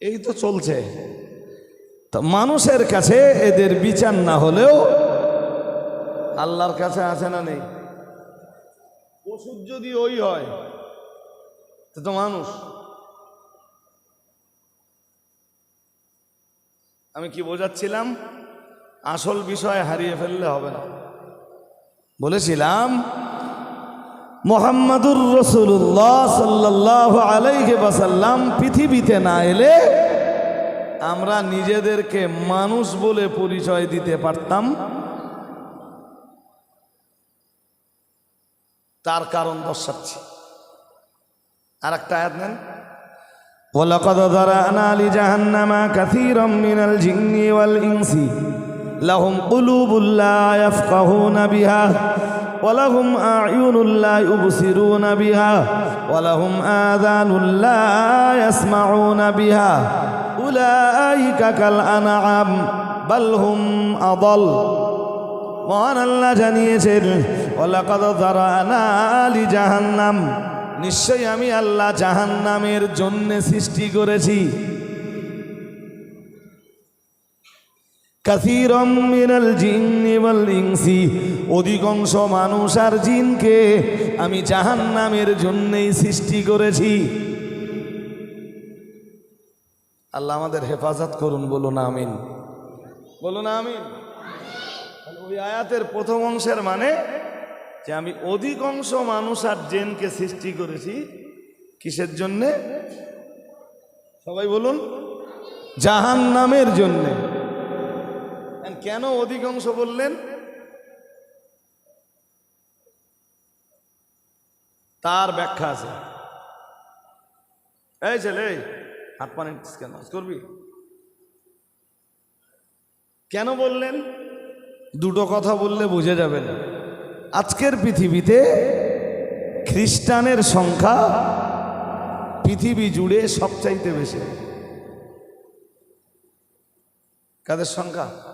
এই তো চলছে। তা মানুষের কাছে এদের বিচার না হলেও আল্লাহর কাছে আছে না নেই? ওষুধ যদি ওই হয় তো তো মানুষ। আমি কি বোঝাচ্ছিলাম? আসল বিষয় হারিয়ে ফেললে হবে না। বলেছিলাম মোহাম্মদুর রসুল্লাহ সাল্লাহ আলাইহে বাসাল্লাম পৃথিবীতে না এলে আমরা নিজেদেরকে মানুষ বলে পরিচয় দিতে পারতাম তার কারণ দর্শাচ্ছি আর একটা আয়াত নেন ولقد ذرأنا لجهنم كثيرا من الجن والإنس لهم قلوب لا يفقهون بها ولهم أعين لا يبصرون بها ولهم آذان لا يسمعون بها أولئك বাল بل هم মহান আল্লাহ জানিয়েছেন, ওয়ালাকাদ যারানা লি জাহান্নাম নিশ্চয়ই আমি আল্লাহ জাহান্নামের জন্য সৃষ্টি করেছি। কাসিরম মিনাল জিন্নি ওয়াল ইনসি। অধিকাংশ মানুষ আর জিনকে আমি জাহান্নামের জন্যেই সৃষ্টি করেছি। আল্লাহ আমাদের হেফাজত করুন, বলুন আমিন। বলুন আমিন। ওই আয়াতের প্রথম অংশের মানে যে আমি অধিকাংশ মানুষ আর জেনকে সৃষ্টি করেছি, কিসের জন্যে? সবাই বলুন জাহান নামের জন্যে। কেন অধিকাংশ বললেন? তার ব্যাখ্যা আছে। এই ছেলে, হাত পানি কেন? করবি? কেন বললেন? দুটো কথা বললে বুঝে যাবে না। আজকের পৃথিবীতে খ্রিস্টানের সংখ্যা পৃথিবী জুড়ে সবচাইতে বেশি। কাদের সংখ্যা?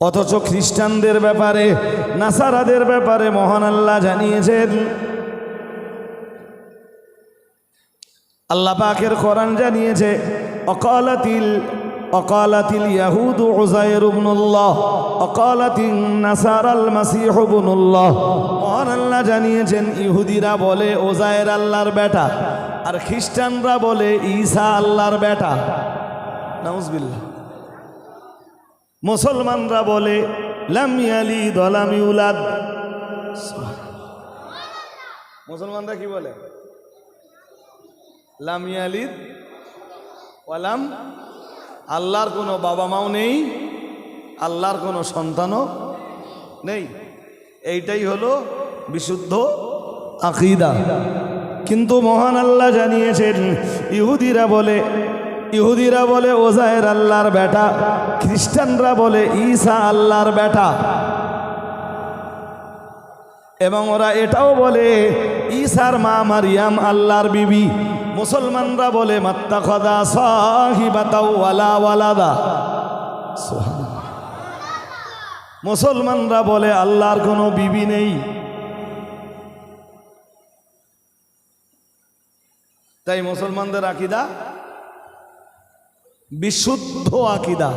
অথচ খ্রিস্টানদের ব্যাপারে, নাসারাদের ব্যাপারে মহান আল্লাহ জানিয়েছেন। আল্লাহ পাকের কোরআন জানিয়েছে, অকালাতিল অকালাতিল ইয়াহুদু উজাইর ইবনুল্লাহ, অকালাতিন নাসারাল মাসিহ ইবনুল্লাহ। মহান আল্লাহ জানিয়েছেন, ইহুদিরা বলে ওজায়ের আল্লাহর বেটা, আর খ্রিস্টানরা বলে ঈসা আল্লাহর বেটা। নাউজবিল্লাহ। মুসলমানরা বলে, লাম ইয়ালিদ ওয়া লাম ইউলাদ। মুসলমানরা কি বলে? লাম ইয়ালিদ ওয়ালাম আল্লাহর কোনো বাবা মাও নেই, আল্লাহর কোনো সন্তানও নেই। এইটাই হলো বিশুদ্ধ আকিদা। কিন্তু মহান আল্লাহ জানিয়েছেন, ইহুদিরা বলে ইহুদিরা বলে, ওজায়ের আল্লাহর বেটা। খ্রিস্টানরা বলে, ঈসা আল্লাহর বেটা। এবং ওরা এটাও বলে ঈশার মা মারিয়াম আল্লাহর বিবি। মুসলমানরা বলে মাত্তা খদা সাহিবাতাও ওয়ালা ওয়ালাদা। মুসলমানরা বলে, আল্লাহর কোনো বিবি নেই। তাই মুসলমানদের আকিদা বিশুদ্ধ আকিদা।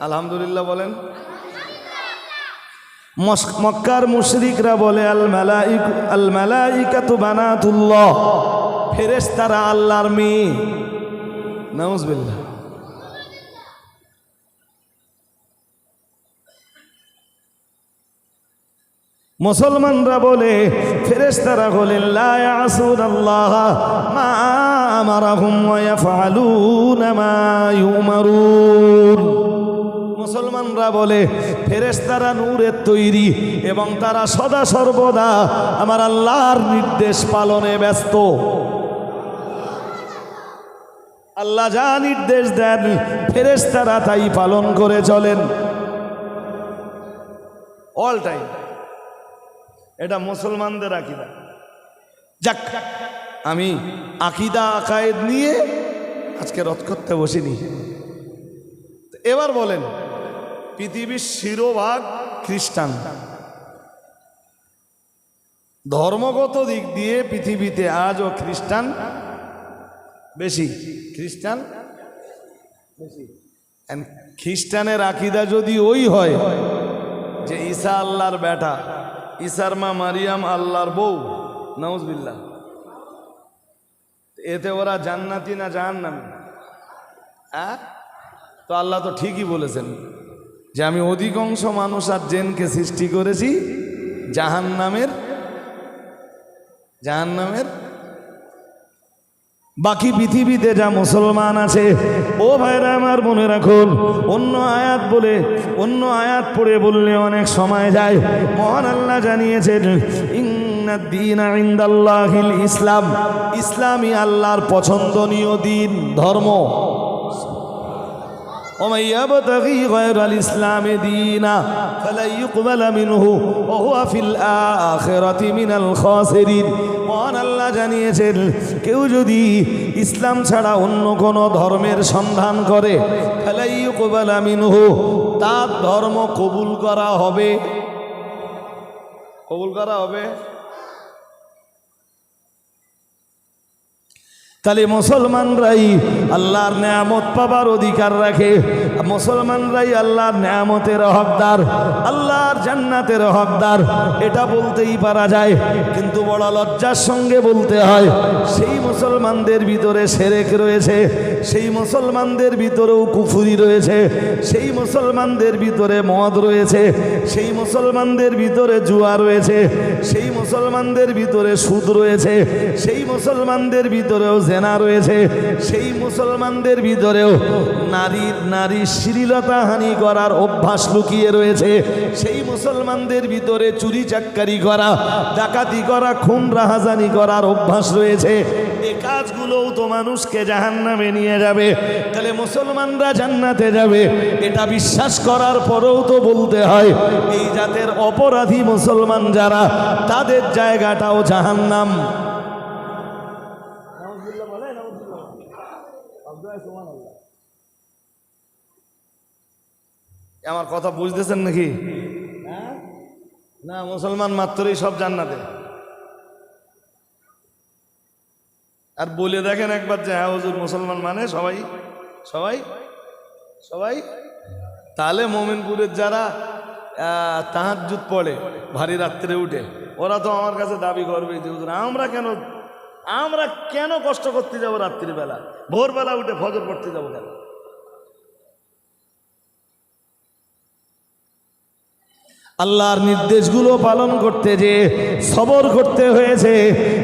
আলহামদুলিল্লাহ বলেন। মক্কার মুশরিকরা বলে আল মালাইক আল মালাইকাতু বানাতুল্লাহ। ফেরেশতারা আল্লাহর মেয়ে। নাউজুবিল্লাহ। মুসলমানরা বলে, ফেরেশতারা বলেন লা ইয়াসুনাল্লাহ মা মুসলমানরা বলে, ফেরেশতারা নূরের তৈরি এবং তারা সদা সর্বদা আমার আল্লাহর নির্দেশ পালনে ব্যস্ত। আল্লাহ যা নির্দেশ দেন, ফেরেশতারা তাই পালন করে চলেন। অল টাইম এটা মুসলমানদের আকিদা। যাক, আমি আকিদা, আকায়েদ নিয়ে আজকে রথ করতে বসিনি। এবার বলেন, পৃথিবীর শিরোভাগ খ্রিস্টান। ধর্মগত দিক দিয়ে পৃথিবীতে আজও খ্রিস্টান বেশি। খ্রিস্টান বেশি। খ্রিস্টানের আকিদা যদি ওই হয় যে ঈসা আল্লাহর বেটা ঈসার মা মারিয়াম আল্লাহর বউ। নওজবিল্লা এতে ওরা জান্নাতি না জাহান্নামী? হ্যাঁ? তো আল্লাহ তো ঠিকই বলেছেন যে আমি অধিকাংশ মানুষ আর জেনকে সৃষ্টি করেছি জাহান নামের জাহান নামের বাকি পৃথিবীতে যা মুসলমান আছে ও ভাইরা আমার মনে রাখুন অন্য আয়াত বলে অন্য আয়াত পড়ে বললে অনেক সময় যায় মহান আল্লাহ জানিয়েছেন ইন্নাদ্দীনা ইনদাল্লাহিল ইসলাম ইসলামই আল্লাহর পছন্দনীয় দিন ধর্ম ومن يبتغي غير الإسلام دينا فلن يقبل منه وهو في الآخرة من الخاسرين মহান আল্লাহ জানিয়েছেন, কেউ যদি ইসলাম ছাড়া অন্য কোনো ধর্মের সন্ধান করে তার ধর্ম কবুল করা হবে। কবুল করা হবে? তাহলে মুসলমানরাই আল্লাহর নেয়ামত পাবার অধিকার রাখে। মুসলমানরাই আল্লাহর নেয়ামতের হকদার, আল্লাহর জান্নাতের হকদার, এটা বলতেই পারা যায়। কিন্তু বড় লজ্জার সঙ্গে বলতে হয়, সেই মুসলমানদের ভিতরে সেরেক রয়েছে, সেই মুসলমানদের ভিতরেও কুফুরি রয়েছে, সেই মুসলমানদের ভিতরে মদ রয়েছে, সেই মুসলমানদের ভিতরে জুয়া রয়েছে, সেই মুসলমানদের ভিতরে সুদ রয়েছে, সেই মুসলমানদের ভিতরেও জেনা রয়েছে, সেই মুসলমানদের ভিতরেও নারীর নারীর শ্লীলতা হানি করার অভ্যাস লুকিয়ে রয়েছে। সেই মুসলমানদের ভিতরে চুরি চাক্কারি করা, ডাকাতি করা, খুন, রাহাজানি করার অভ্যাস রয়েছে। এ কাজগুলোও তো মানুষকে জাহান নামে নিয়ে যাবে। তাহলে মুসলমানরা জান্নাতে যাবে। এটা বিশ্বাস করার পরেও তো বলতে হয়, এই জাতের অপরাধী মুসলমান যারা, তাদের জায়গাটাও জাহান্নাম। আমার কথা বুঝতেছেন নাকি? না, মুসলমান মাত্রই সব জান্নাতে। আর বলে দেখেন একবার যে হ্যাঁ হুজুর, মুসলমান মানে সবাই সবাই সবাই। তাহলে মোমিনপুরের যারা তাহাজুত পড়ে, ভারী রাত্রে উঠে, ওরা তো আমার কাছে দাবি করবে যে, হুজুর, আমরা কেন আমরা কেন কষ্ট করতে যাব রাত্রিবেলা? ভোরবেলা উঠে ফজর পড়তে যাব কেন? আল্লাহর নির্দেশগুলো পালন করতে যে, সবর করতে হয়েছে,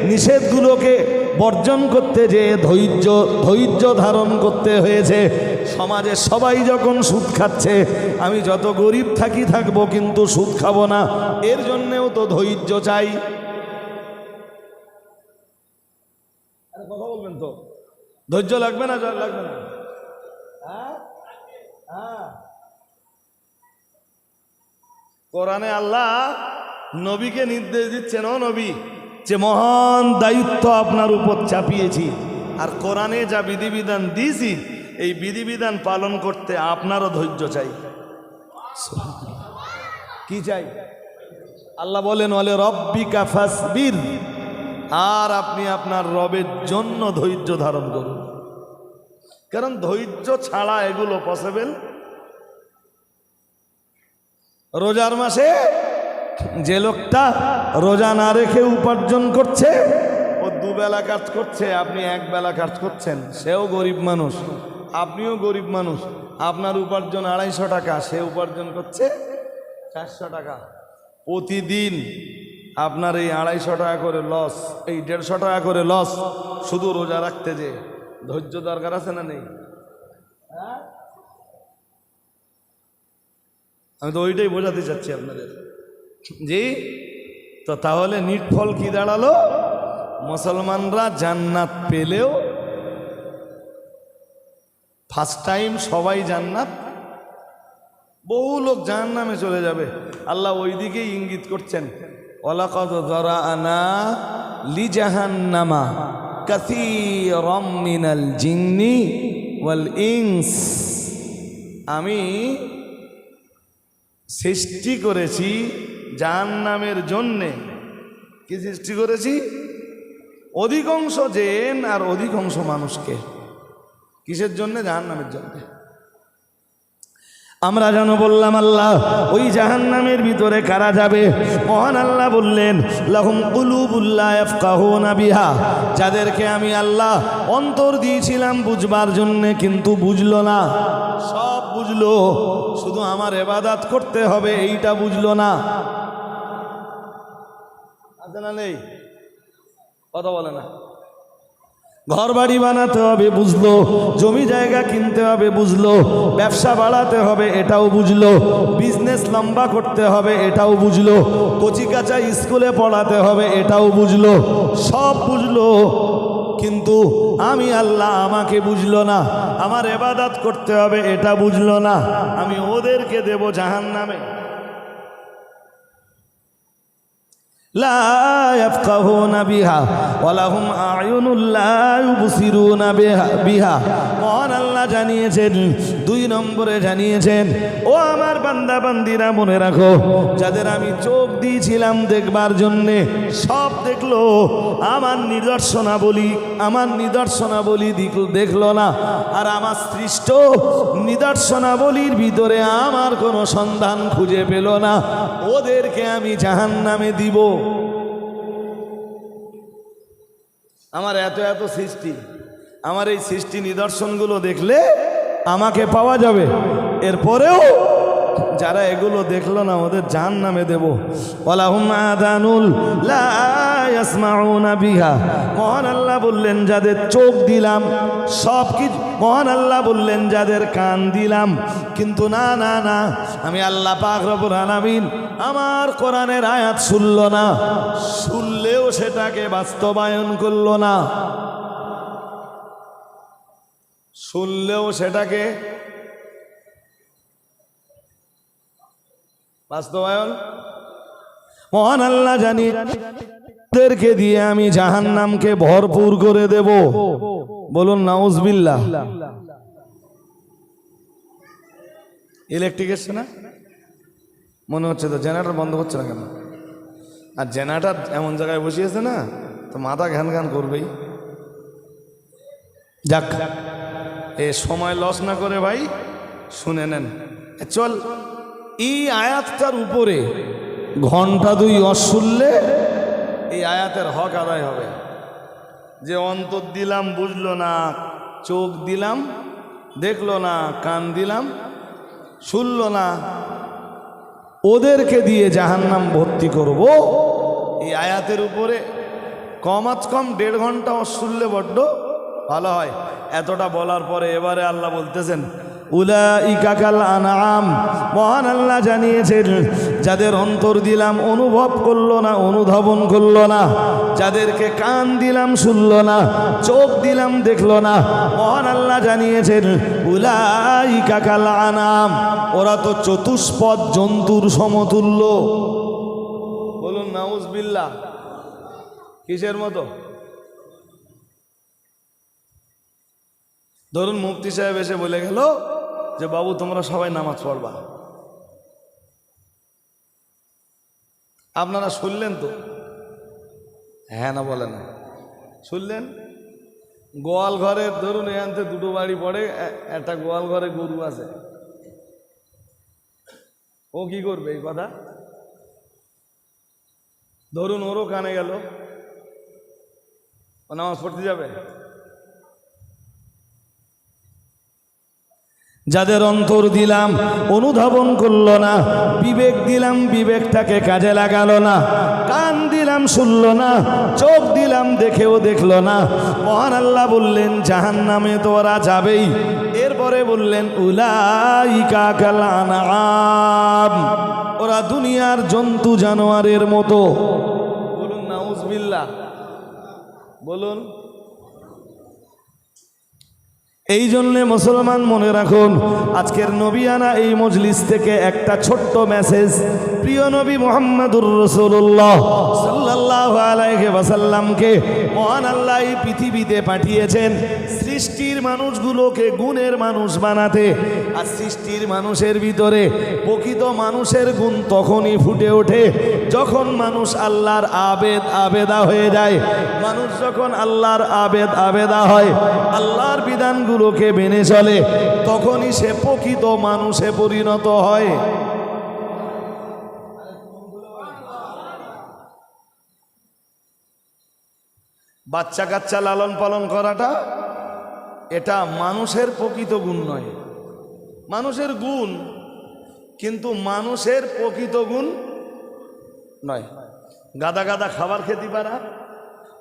নিষেধগুলোকে বর্জন করতে যে, ধৈর্য ধৈর্য ধারণ করতে হয়েছে, সমাজে সবাই যখন সুদ খাচ্ছে, আমি যত গরিব থাকি থাকব কিন্তু সুদ খাব না, এর জন্যেও তো ধৈর্য চাই। কথা বলবেন তো? ধৈর্য লাগবে না লাগবে না? হ্যাঁ? হ্যাঁ। কোরআনে আল্লাহ নবীকে নির্দেশ দিচ্ছেন, ও নবী, যে মহান দায়িত্ব আপনার উপর চাপিয়েছি। আর কোরআনে যা বিধিবিধান দিয়েছি, এই বিধিবিধান পালন করতে আপনারও ধৈর্য চাই। কি চাই? আল্লাহ বলেন বলে রব্বিকা ফাসবির। আর আপনি আপনার রবের জন্য ধৈর্য ধারণ করুন। কারণ ধৈর্য ছাড়া এগুলো পসিবল রোজার মাসে যে লোকটা রোজা না রেখে উপার্জন করছে, ও দুবেলা কাজ করছে, আপনি এক বেলা কাজ করছেন, সেও গরিব মানুষ। আপনিও গরিব মানুষ। আপনার উপার্জন আড়াইশো টাকা, সে উপার্জন করছে চারশো টাকা। প্রতিদিন আপনার এই আড়াইশো টাকা করে লস এই দেড়শো টাকা করে লস শুধু রোজা রাখতে যে ধৈর্য দরকার আছে না নেই? আমি তো ওইটাই বোঝাতে চাচ্ছি আপনাদের। জি? তো তাহলে নিটফল কি দাঁড়াল? মুসলমানরা জান্নাত পেলেও ফার্স্ট টাইম সবাই জান্নাত, বহু লোক জাহান নামে চলে যাবে। আল্লাহ ওই দিকেই ইঙ্গিত করছেন আনা ইনস। আমি সৃষ্টি করেছি জাহান নামের জন্যে। কি সৃষ্টি করেছি? অধিকাংশ জেন আর অধিকাংশ মানুষকে। কিসের জন্য? জাহান্নামের জন্য। আমরা যেন বললাম, আল্লাহ, ওই জাহান্নামের ভিতরে কারা যাবে? মহান আল্লাহ বললেন, লাহুম কুলুবুল্লাহ বিহা। যাদেরকে আমি আল্লাহ অন্তর দিয়েছিলাম বুঝবার জন্য, কিন্তু বুঝলো না। বুঝলো, শুধু আমার এবাদাত করতে হবে, এইটা বুঝলো না। নেই? কথা বলে না। ঘর বাড়ি বানাতে হবে, বুঝলো। জমি জায়গা কিনতে হবে, বুঝলো। ব্যবসা বাড়াতে হবে, এটাও বুঝলো। বিজনেস লম্বা করতে হবে, এটাও বুঝলো। কচি কাঁচা স্কুলে পড়াতে হবে, এটাও বুঝলো। সব বুঝলো। কিন্তু আমি আল্লাহ আমাকে বুঝলো না। আমার এবাদাত করতে হবে, এটা বুঝলো না। আমি ওদেরকে দেব জাহান নামে জানিয়েছেন দুই নম্বরে জানিয়েছেন, ও আমার বান্দা, বান্দিরা, মনে রাখো, যাদের আমি চোখ দিয়েছিলাম দেখবার জন্যে, সব দেখল, আমার নিদর্শনাবলী আমার নিদর্শনাবলী দিক- দেখল না, আর আমার সৃষ্ট নিদর্শনাবলীর ভিতরে আমার কোনো সন্ধান খুঁজে পেল না, ওদেরকে আমি জাহান নামে দিব। আমার এত এত সৃষ্টি, আমার এই সৃষ্টি নিদর্শনগুলো দেখলে আমাকে পাওয়া যাবে। এরপরেও যারা এগুলো দেখল না, ওদের জাহান নামে দেব বিহা। মহান আল্লাহ বললেন, যাদের চোখ দিলাম, সব কিছু মহান আল্লাহ বললেন, যাদের কান দিলাম। কিন্তু না না না, আমি আল্লাহ পাক আলামিন আমার কোরআনের আয়াত শুনল না। শুনলেও সেটাকে বাস্তবায়ন করল না। শুনলেও সেটাকে বাস্তবায়ন? মহান আল্লাহ জানি দেরকে দিয়ে আমি জাহান্নামকে ভরপুর করে দেব। বলুন, নাউজবিল্লাহ। ইলেকট্রিক এসছে না? মনে হচ্ছে তো জেনারেটর বন্ধ হচ্ছে না কেন? আর জেনারেটর এমন জায়গায় বসিয়েছে না, তো মাথা ঘ্যান ঘ্যান করবেই। যাক। এ সময় লস না করে ভাই, শুনে নেন। চল, এই আয়াতটার উপরে ঘণ্টা দুই অশুনলে এই আয়াতের হক আদায় হবে। যে অন্তর দিলাম, বুঝলো না, চোখ দিলাম, দেখল না, কান দিলাম, শুনল না, ওদেরকে দিয়ে জাহান্নাম ভর্তি করব। এই আয়াতের উপরে কমাত কম দেড় ঘণ্টা শুনলে বড্ড ভালো হয়। এতটা বলার পরে এবারে আল্লাহ বলতেছেন আনাম মহান যাদের অন্তর দিলাম অনুভব করল না, অনুধাবন করল না, যাদেরকে কান দিলাম শুনলো না, চোখ দিলাম দেখল না। মহান আল্লাহ জানিয়েছেন উলা ইকাকাল আনাম ওরা তো চতুষ্পদ জন্তুর সমতুল্য। বলুন, নাউজবিল্লাহ, কিসের মতো? ধরুন মুফতি সাহেব এসে বলে গেল যে, বাবু, তোমরা সবাই নামাজ পড়বা। আপনারা শুনলেন তো? হ্যাঁ না, বলেন শুনলেন? গোয়াল ঘরের ধরুন এখানতে দুটো বাড়ি পড়ে একটা গোয়াল ঘরে গরু আছে। ও কি করবে এই কথা? ধরুন, ওরও কানে গেল। ও নামাজ পড়তে যাবে? যাদের অন্তর দিলাম, অনুধাবন করল না, বিবেক দিলাম, বিবেকটাকে কাজে লাগালো না, কান দিলাম, শুনল না, চোখ দিলাম, দেখেও দেখল না। মহান আল্লাহ বললেন জাহান নামে তো ওরা যাবেই। এরপরে বললেন, উলাইকা কাল আনআম। ওরা দুনিয়ার জন্তু জানোয়ারের মতো। বলুন, নাউজবিল্লাহ। বলুন। এই জন্যে মুসলমান মনে রাখুন, আজকের নবিয়ানা এই মজলিস থেকে একটা ছোট্ট মেসেজ প্রিয় নবী মোহাম্মদুর রসুল্লাহ সাল্লাহ আলাইহি ওয়াসাল্লামকে মহান আল্লাহ এই পৃথিবীতে পাঠিয়েছেন সৃষ্টির মানুষগুলোকে গুণের মানুষ বানাতে। আর সৃষ্টির মানুষের ভিতরে প্রকৃত মানুষের গুণ তখনই ফুটে ওঠে যখন মানুষ আল্লাহর আবেদ আবেদা হয়ে যায়। মানুষ যখন আল্লাহর আবেদ আবেদা হয়, আল্লাহর বিধানগুলোকে মেনে চলে, তখনই সে প্রকৃত মানুষে পরিণত হয়। বাচ্চা কাচ্চা লালন পালন করাটা, এটা মানুষের প্রকৃত গুণ নয়। মানুষের গুণ, কিন্তু মানুষের প্রকৃত গুণ নয়। গাদা গাদা খাবার খেতে পারা,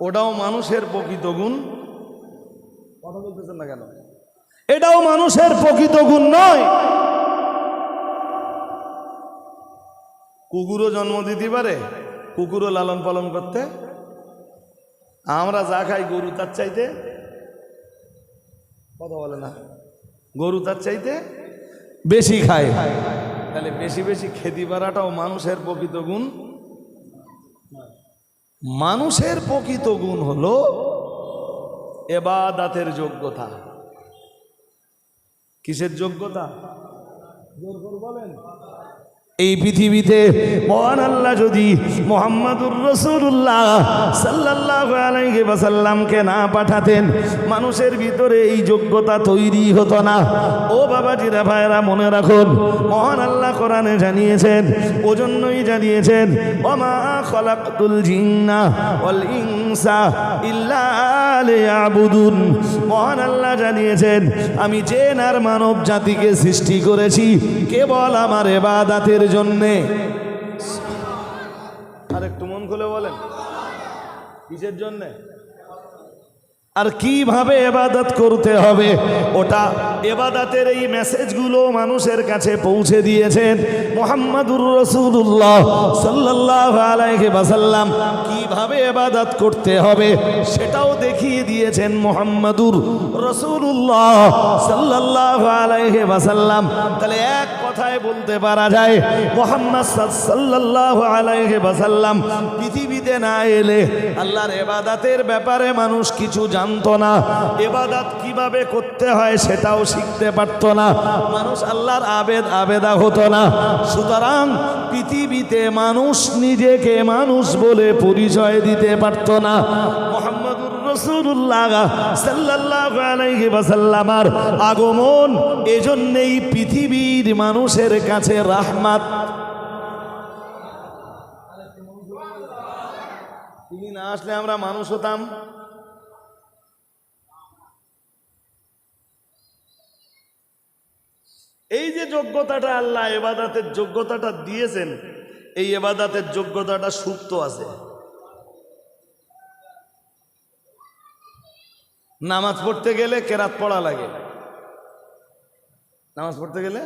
ওটাও মানুষের প্রকৃত গুণ। কথা বলতেছেন না কেন? এটাও মানুষের প্রকৃত গুণ নয়। কুকুরও জন্ম দিতে পারে, কুকুরও লালন পালন করতে। আমরা যা খাই গরু, তার চাইতে কথা বলে না। গরু, তার চাইতে বেশি খায়। তাহলে বেশি বেশি খেতে পারাটাও মানুষের প্রকৃত গুণ। মানুষের প্রকৃত গুণ হলো এবাদাতের যোগ্যতা। কিসের যোগ্যতা? জোর বলেন। এই পৃথিবীতে মহান আল্লাহ যদি মোহাম্মদুর রসুল্লাহ সাল্লাহ আলাইহি ওয়াসাল্লামকে না পাঠাতেন, মানুষের ভিতরে এই যোগ্যতা তৈরি হতো না। ও বাবাজিরা ভাইরা মনে রাখুন, মহান আল্লাহ কোরআনে জানিয়েছেন, ওজন্যই জানিয়েছেন, ওমা ইল্লা লিয়াবুদুন। মহান আল্লাহ জানিয়েছেন, আমি যে নার মানব জাতিকে সৃষ্টি করেছি কেবল আমার এবাদাতের জন্যে। আর একটু মন খুলে বলেন, কিসের জন্যে? আর কীভাবে এবাদত করতে হবে? ওটা এবাদাতের এই মেসেজগুলো মানুষের কাছে পৌঁছে দিয়েছেন মোহাম্মদুর রসুল্লাহ সাল্লাহ আলাইহি বাসাল্লাম কীভাবে এবাদত করতে হবে সেটাও দেখিয়ে দিয়েছেন মোহাম্মদুর রসুল্লাহ সাল্লাহ আলাইহি বাসাল্লাম তাহলে এক কথায় বলতে পারা যায়, মোহাম্মদ সাল্লাহ আলাইহি বাসাল্লাম পৃথিবীতে না এলে আল্লাহর এবাদাতের ব্যাপারে মানুষ কিছু জানতো না। এবাদাত কীভাবে করতে হয় সেটাও শিখতে পারতো না। মানুষ আল্লাহর আবেদ আবেদা হতো না। সুতরাং পৃথিবীতে মানুষ নিজেকে মানুষ বলে পরিচয় দিতে পারতো না। আগমন এজন্যেই পৃথিবীর মানুষের কাছে রাহমাত। তিনি না আসলে আমরা মানুষ হতাম? এই যে যোগ্যতাটা আল্লাহ এবাদাতের যোগ্যতাটা দিয়েছেন, এই এবাদাতের যোগ্যতাটা সুপ্ত আছে। নামাজ পড়তে গেলে কেরাত পড়া লাগে। নামাজ পড়তে গেলে?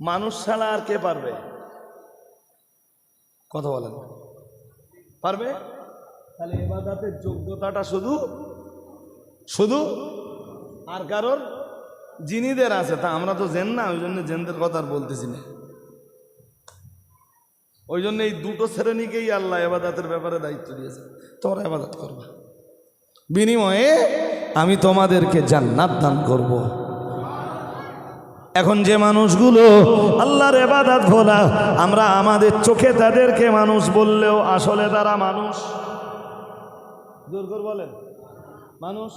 মানুষ ছাড়া আর কে পারবে? কথা বলেন। পারবে? তাহলে এবাদাতের যোগ্যতাটা শুধু শুধু? আর কারোর জিনিদের আছে, তা আমরা তো জেন না ওই জন্য জেনদের কথা আর বলতেছি না। ওই জন্য এই দুটো শ্রেণীকেই আল্লাহ এবাদাতের ব্যাপারে দায়িত্ব দিয়েছে তোমরা এবাদাত করবা। বিনিময়ে আমি তোমাদেরকে জান্নাত দান করব। এখন যে মানুষগুলো আল্লাহর এবাদাত ভোলা, আমরা আমাদের চোখে তাদেরকে মানুষ বললেও আসলে তারা মানুষ। জোর করে বলেন। মানুষ।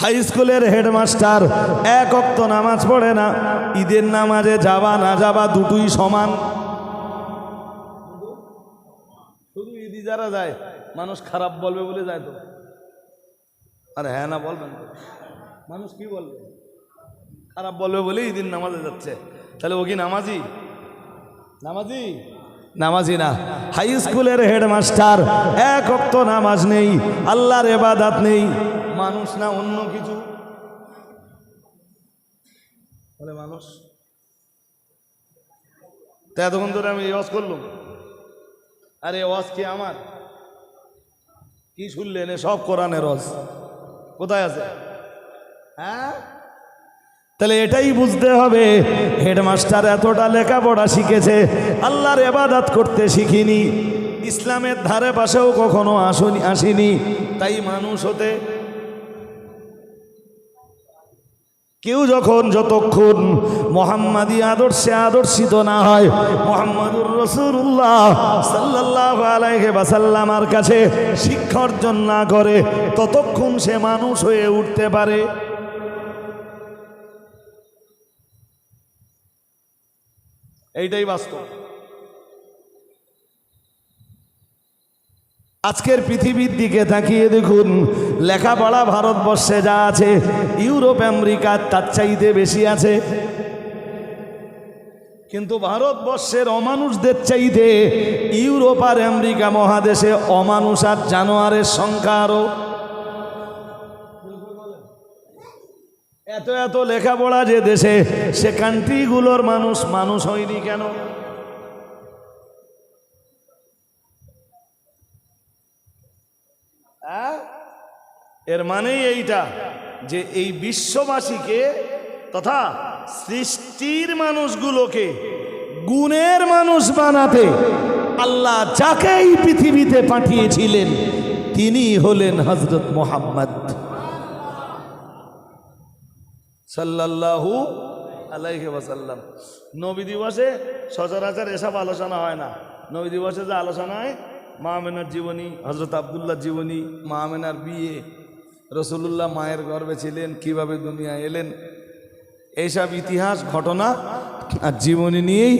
হাই স্কুলের হেডমাস্টার এক অক্ত নামাজ পড়ে না, ঈদের নামাজে যাবা না যাবা দুটোই সমান। শুধু ঈদি যারা যায়, মানুষ খারাপ বলবে বলে যায় তো। আরে হ্যাঁ না, বলবেন। মানুষ কি বলবে? খারাপ বলবে বলে ঈদিন নামাজে যাচ্ছে। তাহলে ও কি নামাজি? নামাজি? নামাজি না। হাই স্কুলের হেডমাস্টার, এক অক্ত নামাজ নেই, আল্লাহর এবাদাত নেই। মানুষ না অন্য কিছু? মানুষ। তা এতক্ষণ ধরে আমি ওয়াজ করলাম। আরে ওয়াজ কি আমার? কি শুনলেন সব কোরআনের রস কোথায় আছে? হ্যাঁ? তাহলে এটাই বুঝতে হবে। হেডমাস্টার এতটা লেখাপড়া শিখেছে, আল্লাহর এবাদাত করতে শিখিনি। ইসলামের ধারে পাশেও কখনো আসনি, আসেনি। তাই মানুষ হতে কেউ যখন যতক্ষণ মোহাম্মদী আদর্শে আদর্শিত না হয়, মোহাম্মদুর রসুল্লাহ সাল্লাহ আলাইহে বাসাল্লামার কাছে শিক্ষা অর্জন না করে, ততক্ষণ সে মানুষ হয়ে উঠতে পারে। এইটাই বাস্তব। আজকের পৃথিবীর দিকে তাকিয়ে দেখুন, লেখাপড়া ভারতবর্ষে যা আছে, ইউরোপ, আমেরিকা তার চাইতে বেশি আছে। কিন্তু ভারতবর্ষের অমানুষদের চাইতে ইউরোপ আর আমেরিকা মহাদেশে অমানুষ আর জানোয়ারের সংখ্যা আরও এত এত লেখাপড়া যে দেশে, সে কান্ট্রিগুলোর মানুষ মানুষ হয়নি কেন আহ? এর মানেই এইটা যে এই বিশ্ববাসীকে তথা সৃষ্টির মানুষগুলোকে গুণের মানুষ বানাতে আল্লাহ যাকে এই পৃথিবীতে পাঠিয়েছিলেন তিনি হলেন হজরত মোহাম্মদ সাল্লাল্লাহু আলাইহি ওয়াসাল্লাম। নবী দিবসে সচরাচর এসব আলোচনা হয় না। নবী দিবসে যে আলোচনা হয় মা আমেনার জীবনী হজরত আবদুল্লাহ জীবনী, মা আমেনার বিয়ে রসুল্লাহ মায়ের গর্ভে ছিলেন, কীভাবে দুনিয়া এলেন, এইসব ইতিহাস, ঘটনা আর জীবনী নিয়েই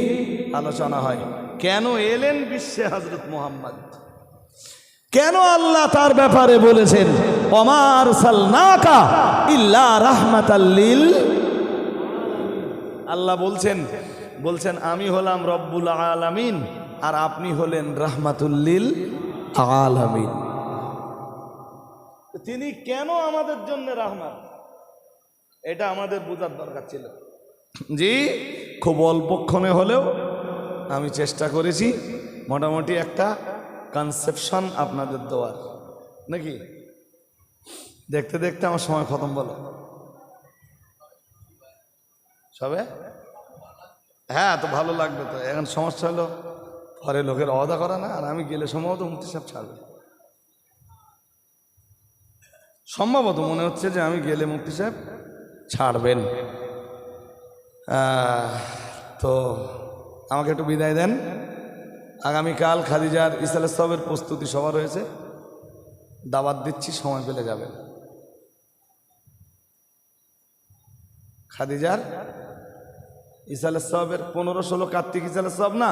আলোচনা হয়। কেন এলেন বিশ্বে হজরত মোহাম্মদ? কেন আল্লাহ তার ব্যাপারে বলেছেন? ইল্লা রাহমাতাল্লিল আল্লাহ বলছেন বলছেন, আমি হলাম রব্বুল আলামিন, আর আপনি হলেন রাহমাতুল্লিল আলামিন। তিনি কেন আমাদের জন্য রাহমাত? এটা আমাদের বোঝার দরকার ছিল। জি, খুব অল্পক্ষণে হলেও আমি চেষ্টা করেছি, মোটামুটি একটা কনসেপশন আপনাদের দেওয়ার। নাকি? দেখতে দেখতে আমার সময় খতম বলো। সবে? হ্যাঁ তো ভালো লাগবে তো। এখন সমস্যা হলো পরে লোকের অদা করা না, আর আমি গেলে সম্ভবত মুক্তি সাহেব ছাড়বে। সম্ভবত মনে হচ্ছে যে আমি গেলে মুক্তি সাহেব ছাড়বেন। তো আমাকে একটু বিদায় দেন। আগামীকাল খাদিজার ইসালে সবের প্রস্তুতি সভা রয়েছে দাওয়াত দিচ্ছি, সময় পেলে যাবেন। খাদিজার ইসালে সবের পনেরো ষোলো কার্তিক ইসালে সব না?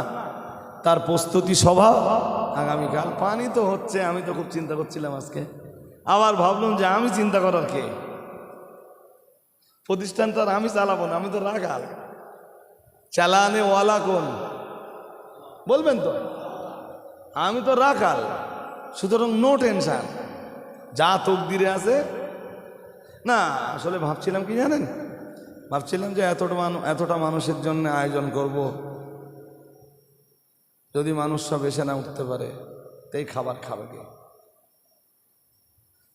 তার প্রস্তুতি সভা। আগামীকাল পানি তো হচ্ছে, আমি তো খুব চিন্তা করছিলাম আজকে। আবার ভাবলাম যে আমি চিন্তা করার কে? প্রতিষ্ঠান তো আর আমি চালাবো না, আমি তো রাখাল চালানে ওয়ালা কোন? বলবেন তো? আমি তো রাখাল সুতরাং নো টেনশান যা তকদিরে আছে। না, আসলে ভাবছিলাম কি জানেন? ভাবছিলাম যে এতটা মানুষ এতটা মানুষের জন্য আয়োজন করব। যদি মানুষ সব এসে না উঠতে পারে, তাই খাবার খাবে কে?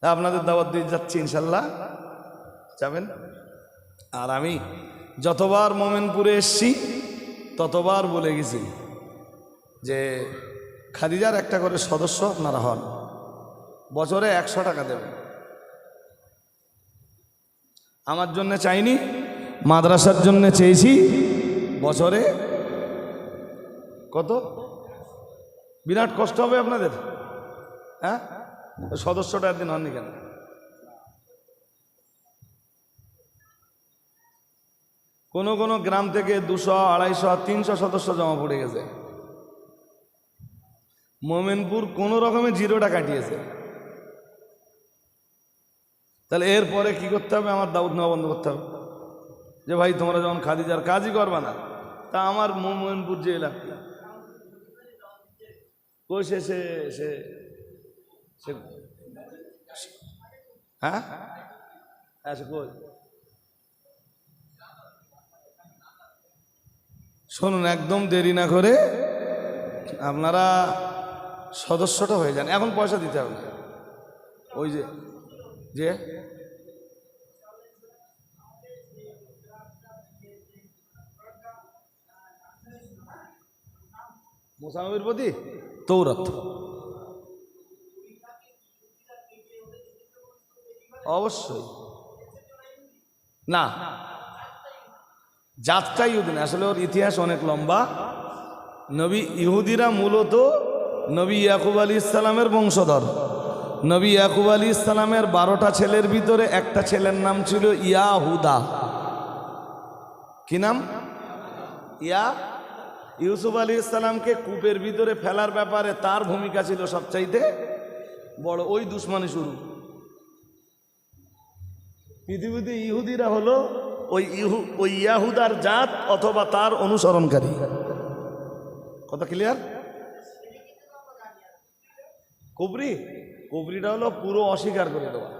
আপনাদের দাওয়াত দিয়ে যাচ্ছি ইনশাল্লাহ। যাবেন? আর আমি যতবার মোমেনপুরে এসছি, ততবার বলে গেছি যে খাদিজার একটা করে সদস্য আপনারা হন। বছরে একশো টাকা দেবেন। আমার জন্য চাইনি মাদ্রাসার জন্য চেয়েছি। বছরে কত? বিরাট কষ্ট হবে আপনাদের। হ্যাঁ? সদস্যটা একদিন হননি কেন? কোনো কোনো গ্রাম থেকে দুশো, আড়াইশো, তিনশো সদস্য জমা পড়ে গেছে। মোমেনপুর কোনো রকমে জিরোটা কাটিয়েছে। তাহলে এরপরে কি করতে হবে? আমার দাউদ নেওয়া বন্ধ করতে হবে। যে ভাই, তোমরা যখন খাদিজার কাজই করবা না, তা আমার মোমেনপুর যে এলাকা কই সে সে হ্যাঁ? কই? শুনুন, একদম দেরি না করে আপনারা সদস্যটা হয়ে যান। এখন পয়সা দিতে হবে। ওই যে যে? মুসানবীর প্রতি? তৌরত। অবশ্যই। না। জাতটাই ইহুদি না আসলে ওর ইতিহাস অনেক লম্বা। নবী ইহুদিরা মূলত নবী ইয়াকুব আলী ইসলামের বংশধর। নবী ইয়াকুব আলী ইসলামের বারোটা ছেলের ভিতরে একটা ছেলের নাম ছিল ইয়াহুদা। কি নাম? ইয়া ইউসুফ আলী ইসলামকে কূপের ভিতরে ফেলার ব্যাপারে তার ভূমিকা ছিল সবচাইতে বড়। ওই দুশ্মনী শুরু। পৃথিবীতে ইহুদিরা হলো ওই ইহু, ওই ইয়াহুদার জাত অথবা তার অনুসরণকারী। কথা ক্লিয়ার কুবরি? কুবরিটা হলো পুরো অস্বীকার করে দেওয়া।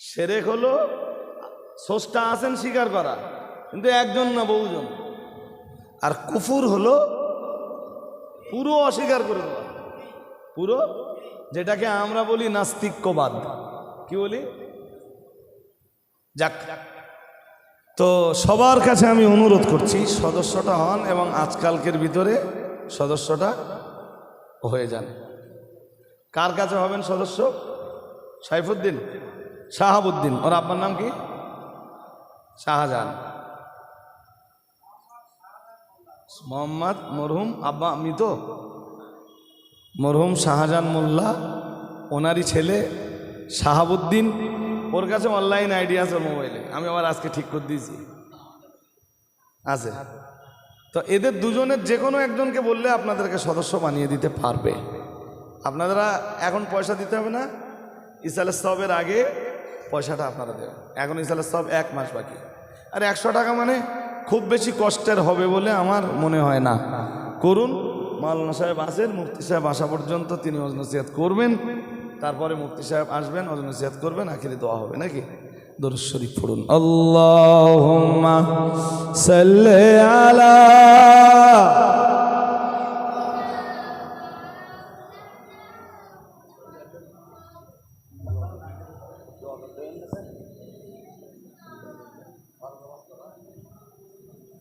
সেরেক হলো সোষ্টা আছেন স্বীকার করা, কিন্তু একজন না বহুজন। আর কুফুর হলো পুরো অস্বীকার করে দেওয়া। পুরো? যেটাকে আমরা বলি নাস্তিক্যবাদ। কি বলি? যাক। তো সবার কাছে আমি অনুরোধ করছি, সদস্যটা হন এবং আজকালকের ভিতরে সদস্যটা হয়ে যান। কার কাছে হবেন সদস্য? সাইফুদ্দিন। শাহাবুদ্দিন। ওর আপনার নাম কি? শাহজাহান। মোহাম্মদ মরহুম আব্বা মৃত। মরহুম শাহজাহান মোল্লা, ওনারই ছেলে শাহাবুদ্দিন। ওর কাছে অনলাইন আইডি আছে মোবাইলে আমি আবার আজকে ঠিক করে দিয়েছি। আছে। তো এদের দুজনের যে কোনো একজনকে বললে আপনাদেরকে সদস্য বানিয়ে দিতে পারবে। আপনারা এখন পয়সা দিতে হবে না। ইসালের সবের আগে পয়সাটা আপনারা দেবেন। এখন ইসালের সব এক মাস বাকি। আর একশো টাকা মানে খুব বেশি কষ্টের হবে বলে আমার মনে হয় না। করুন, মাওলানা সাহেব আসেন, মুফতি সাহেব আসা পর্যন্ত তিনি অজনসিয়াত করবেন। তারপরে মুফতি সাহেব আসবেন অজনসিয়াত করবেন, আখিরে দোয়া হবে নাকি? দরুদ শরীফ পড়ুন। আল্লাহুম্মা আলা